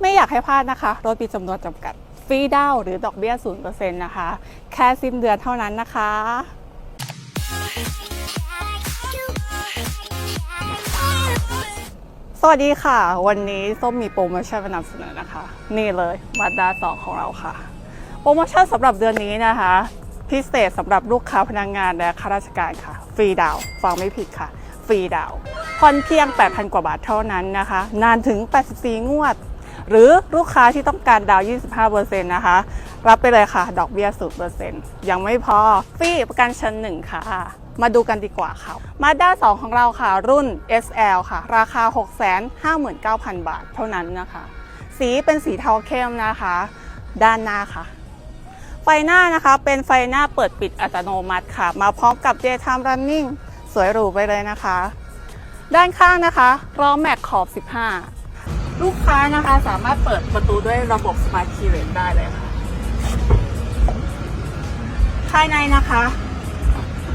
ไม่อยากให้พลาดนะคะ รถมีจำนวนจำกัด ฟรีดาวหรือดอกเบี้ย 0%นะคะ แค่สิ้นเดือนเท่านั้นนะคะสวัสดีค่ะ วันนี้ส้มมีโปรโมชั่นมานำเสนอนะคะ นี่เลยมาด้าสองของเราค่ะ โปรโมชั่นสำหรับเดือนนี้นะคะ พิเศษสำหรับลูกค้าพนักงงานและข้าราชการค่ะ ฟรีดาวฟังไม่ผิดค่ะ ฟรีดาวผ่อนเพียง 8,000 กว่าบาทเท่านั้นนะคะ นานถึง 84 งวด หรือลูกค้าที่ต้องการดาวน์25%นะคะ รับไปเลยค่ะ ดอกเบี้ย 0%ยังไม่พอ ฟรีประกันชั้นหนึ่งค่ะ มาดูกันดีกว่าค่ะมาด้า2ของเราค่ะ รุ่น SL ค่ะ ราคา 659,000 บาทเท่านั้นนะคะ สีเป็นสีเทาเข้มนะคะ ด้านหน้าค่ะไฟหน้านะคะเป็นไฟหน้าเปิดปิดอัตโนมัติค่ะ มาพร้อมกับ Daytime Running สวยหรูไปเลยนะคะ ด้านข้างนะคะล้อแม็กขอบ 15 ลูกค้านะคะสามารถเปิดประตูด้วยระบบ Smart Key Lane ได้เลยค่ะ ภายในนะคะ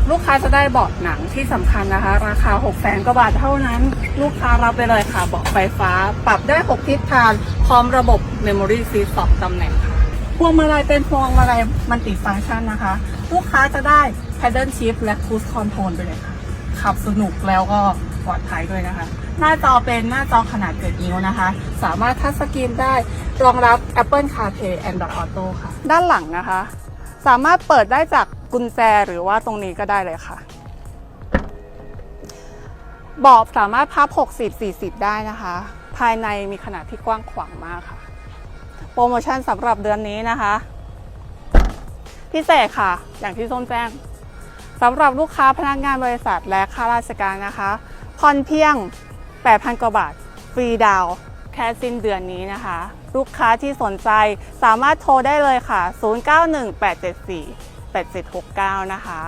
ลูกค้าจะได้เบาะหนังที่สำคัญนะคะ ราคา6 0 0 0 0 0กว่าบาทเท่านั้น ลูกค้ารับไปเลยค่ะเบาะไฟฟ้า ปรับได้ 6 ทิศทางพร้อมระบบ Memory Seat 2ตำแหน่งค่ะพวงมาลัยเป็นพวงมาลัยมันติฟังก์ชันนะคะ ลูกค้าจะได้ Paddle Shift และ Cruise Control ไปเลยค่ะขับสนุกแล้วก็ ปลอดภัยด้วยนะคะ หน้าจอเป็นหน้าจอขนาด 7 นิ้วนะคะ สามารถทัชสกรีนได้รองรับ Apple CarPlay Android Auto ค่ะ ด้านหลังนะคะ สามารถเปิดได้จากกุญแจหรือว่าตรงนี้ก็ได้เลยค่ะเบาะสามารถพับ 60 40 ได้นะคะ ภายในมีขนาดที่กว้างขวางมากค่ะ โปรโมชั่นสำหรับเดือนนี้นะคะ พิเศษค่ะ อย่างที่ส้มแจ้งสำหรับลูกค้าพนักงานบริษัทและข้าราชการนะคะ ผ่อนเพียง 8,000 กว่าบาท ฟรีดาวแค่สิ้นเดือนนี้นะคะ ลูกค้าที่สนใจสามารถโทรได้เลยค่ะ 0918748769 นะคะ